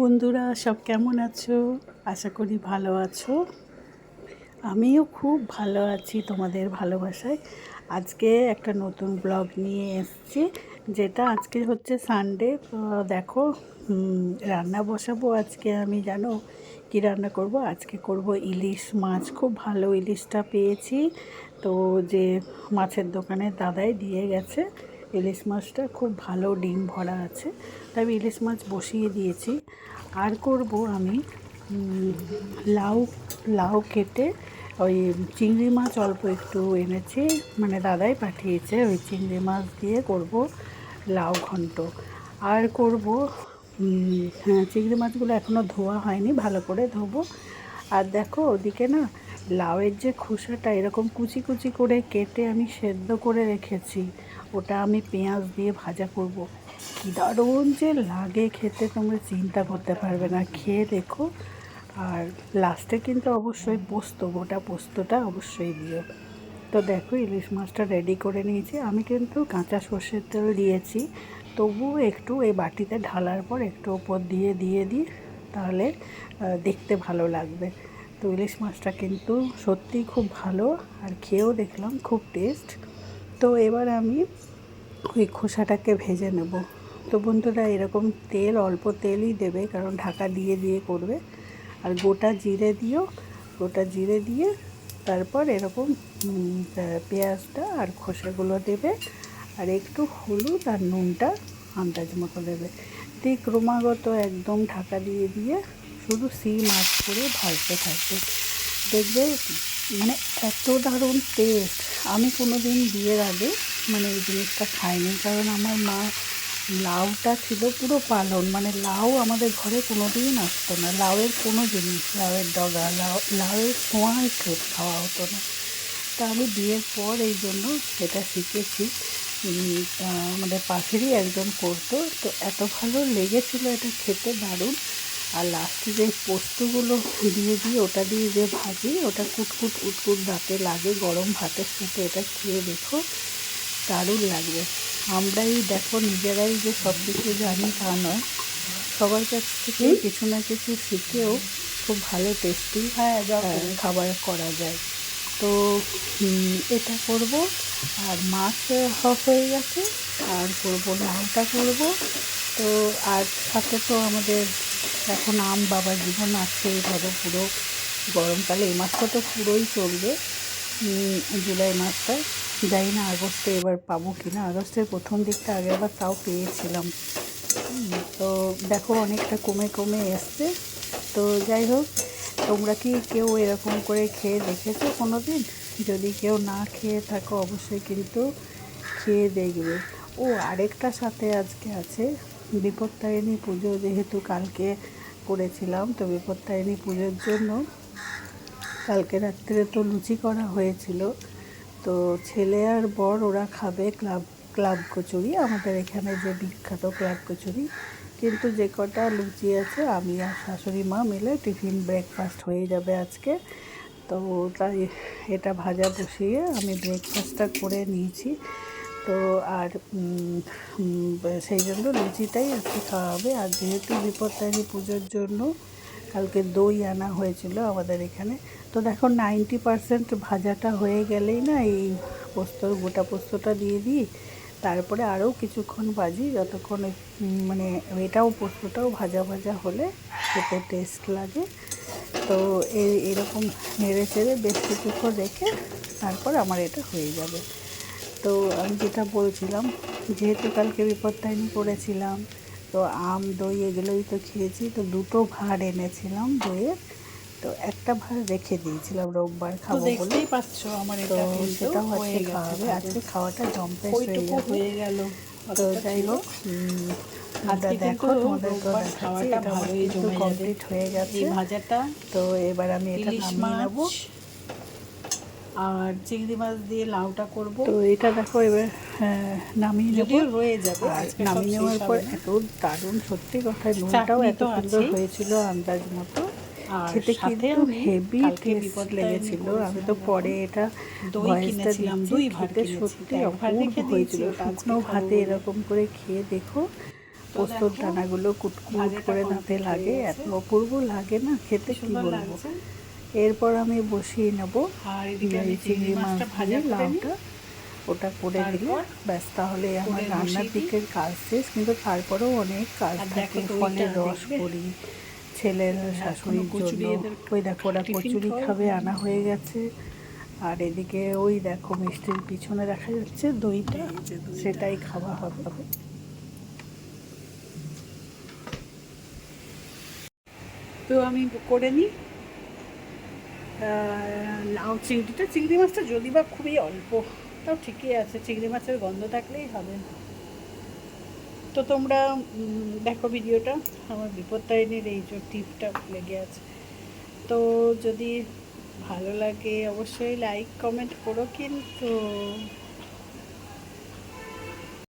বন্ধুরা, সব কেমন আছো? আশা করি ভালো আছো। আমিও খুব ভালো আছি তোমাদের ভালোবাসায়। আজকে একটা নতুন ব্লগ নিয়ে এসছি, যেটা আজকে হচ্ছে সানডে দেখো রান্না বসাবো আজকে আমি, জানো? কি রান্না করব? আজকে করব ইলিশ মাছ। খুব ভালো ইলিশটা পেয়েছি। তো যে মাছের দোকানের দাদাই দিয়ে গেছে। ইলিশ মাছটা খুব ভালো ডিম ভরা আছে, তাই আমি ইলিশ মাছ বসিয়ে দিয়েছি। আর করব আমি লাউ লাউ কেটে ওই চিংড়ি মাছ অল্প একটু এনেছি মানে দাদাই পাঠিয়েছে, ওই চিংড়ি মাছ দিয়ে করব লাউ ঘন্ট। আর করব হ্যাঁ চিংড়ি মাছগুলো এখনও ধোয়া হয়নি, ভালো করে ধোবো। আর দেখো ওদিকে না লাউয়ের যে খোসাটা এরকম কুচি কুচি করে কেটে আমি সেদ্ধ করে রেখেছি, ওটা আমি পেঁয়াজ দিয়ে ভাজা করব। কী দারুণ যে লাগে খেতে, তোমরা চিন্তা করতে পারবে না। খেয়ে দেখো। আর লাস্টে কিন্তু অবশ্যই পোস্ত, গোটা পোস্তটা অবশ্যই দিও। তো দেখো, ইলিশ মাছটা রেডি করে নিয়েছি। আমি কিন্তু কাঁচা সর্ষের তেল দিয়েছি। তবুও একটু এই বাটিতে ঢালার পর একটু ওপর দিয়ে দিয়ে দিই তাহলে দেখতে ভালো লাগবে। তো ইলিশ মাছটা কিন্তু সত্যিই খুব ভালো আর খেয়েও দেখলাম খুব টেস্ট তো এবার আমি ওই খোসাটাকে ভেজে নেব। তো বন্ধুরা, এরকম তেল, অল্প তেলই দেবে, কারণ ঢাকা দিয়ে দিয়ে করবে। আর গোটা জিরে দিও, গোটা জিরে দিয়ে তারপর এরকম পেঁয়াজটা আর খোসাগুলো দেবে। আর একটু হলুদ আর নুনটা আন্দাজ মতো দেবে। দিয়ে ক্রমাগত একদম ঢাকা দিয়ে দিয়ে শুধু সিম আঁচ করে ভাজতে থাকবে। দেখবে মানে এত দারুণ টেস্ট আমি কোনো দিন বিয়ের আগে মানে এই জিনিসটা খাইনি, কারণ আমার মা লাউটা ছিল পুরো পালন। মানে লাউ আমাদের ঘরে কোনো দিন আসতো না। লাউয়ের কোনো জিনিস, লাউয়ের ডগা, লাউ, লাউয়ের সোঁয়াই খেত খাওয়া হতো না। তা আমি বিয়ের পর এই জন্য এটা শিখেছি আমাদের পাশেরই একজন করতো। তো এত ভালো লেগেছিলো এটা খেতে দারুণ। আর লাস্টে যে পোস্তগুলো দিয়ে দিয়ে ওটা দিয়ে যে ভাজি ওটা কুটকুট উটকুট দাঁতে লাগে গরম ভাতের সাথে এটা খেয়ে দেখো দারুণ লাগবে। আমরাই দেখো নিজেরাই যে সব কিছু জানি তা নয় সবার কাছ থেকে কিছু না কিছু শিখেও খুব ভালো টেস্টি হ্যাঁ খাবার করা যায়। তো এটা করব আর মাছ হয়ে গেছে আর করব লাউটা করব তো আর সাথে তো আমাদের এখন আম বাবার জীবন আছে ধরো পুরো গরমকালে, এই মাসটা তো পুরোই চলবে জুলাই মাসটা। জানি না আগস্টে এবার পাবো কি না আগস্টের প্রথম দিকটা আগে আবার তাও পেয়েছিলাম। তো দেখো অনেকটা কমে কমে এসছে। তো যাই হোক, তোমরা কি কেউ এরকম করে খেয়ে দেখেছ কোনো দিন যদি কেউ না খেয়ে থাকো অবশ্যই কিন্তু খেয়ে দেখবে। ও আরেকটা সাথে আজকে আছে। বিপত্তারিণী পুজো যেহেতু কালকে করেছিলাম, তো বিপত্তারিণী পুজোর জন্য কালকে রাত্রে তো লুচি করা হয়েছিল। তো ছেলে আর বর ওরা খাবে ক্লাব ক্লাব কচুরি, আমাদের এখানে যে বিখ্যাত ক্লাব কচুরি। কিন্তু যে কটা লুচি আছে, আমি আর শাশুড়ি মা মিলে টিফিন ব্রেকফাস্ট হয়ে যাবে আজকে। তো তাই এটা ভাজা বসিয়ে আমি ব্রেকফাস্টটা করে নিয়েছি। তো আর সেই জন্য লুচিটাই আজকে খাওয়া হবে আর যেহেতু বিপত্তারিণী পুজোর জন্য কালকে দই আনা হয়েছিল আমাদের এখানে, তো দেখো নাইনটি পারসেন্ট ভাজাটা হয়ে গেলেই না এই পোস্ত গোটা পোস্তটা দিয়ে দিই। তারপরে আরও কিছুক্ষণ ভাজি, যতক্ষণ মানে এটাও পোস্তটাও ভাজা ভাজা হলে খেতে টেস্ট লাগে। তো এই এরকম নেড়ে চেড়ে বেশ কিছুক্ষণ রেখে তারপর আমার এটা হয়ে যাবে। তো আমি যেটা বলছিলাম যেহেতু কালকে বিপত্তায়নি করেছিলাম তো আম দই এগুলোই তো খেয়েছি তো দুটো ভাঁড় এনেছিলাম দইয়ের তো একটা ভাঁড় রেখে দিয়েছিলাম রোববার তো খাব বলে। পাচ্ছ আমার তো সেটাও আজকে খাওয়া হবে আজকে খাওয়াটা জম্পেশ হয়ে গেল। তো যাই হোক আজকে দেখো তোমাদেরকে রোববার দেখাচ্ছি এটা আমার কিন্তু কমপ্লিট হয়ে গেছে। ভাজাটা তো এবার আমি এটা নামিয়ে নেব। আর চিংড়ি মাছ দিয়ে লাউটা করব। তো এটা দেখো এবার হ্যাঁ, নামিয়ে নেব। রয়ে যাবে নামিয়ে নেওয়ার পর এত দারুণ সত্যি কথা নুনটাও এত সুন্দর হয়েছিল আন্দাজ মতো। খেতে কিন্তু হেভি টেস্ট লেগেছিল। আমি তো পরে এটা দই ভয়েসটা কিনেছিলাম, দুই ভাঁড় খেতে সত্যি অপূর্ব হয়েছিল। শুকনো ভাতে এরকম করে খেয়ে দেখো পোস্তর দানাগুলো কুটকুট করে দাঁতে লাগে। এত অপূর্ব লাগে না খেতে কি সুন্দর বলব? এরপর আমি বসিয়ে নেব আর এদিকে চিংড়ি মাছ ভাজা লাউটা ওটা করে দিলে ব্যাস তাহলে আমার রান্নার দিকের কাজ শেষ। কিন্তু তারপরেও অনেক কাজ থাকে। ফলের রস করি ছেলের শাশুড়ির জন্য। ওই দেখো ওরা কচুরি খাবে আনা হয়ে গেছে। আর এদিকে ওই দেখো মিষ্টির পিছনে দেখা যাচ্ছে দইটা। সেটাই খাওয়া হবে। তো আমি করে নিই। লাউ চিংড়িটা, চিংড়ি মাছটা যদি বা খুবই অল্প, তাও ঠিকই আছে। চিংড়ি মাছের গন্ধ থাকলেই হবে। তো তোমরা দেখো ভিডিওটা। আমার বিপত্তারিণীর এই যে টিপটা লেগে আছে। তো যদি ভালো লাগে, অবশ্যই লাইক কমেন্ট করো কিন্তু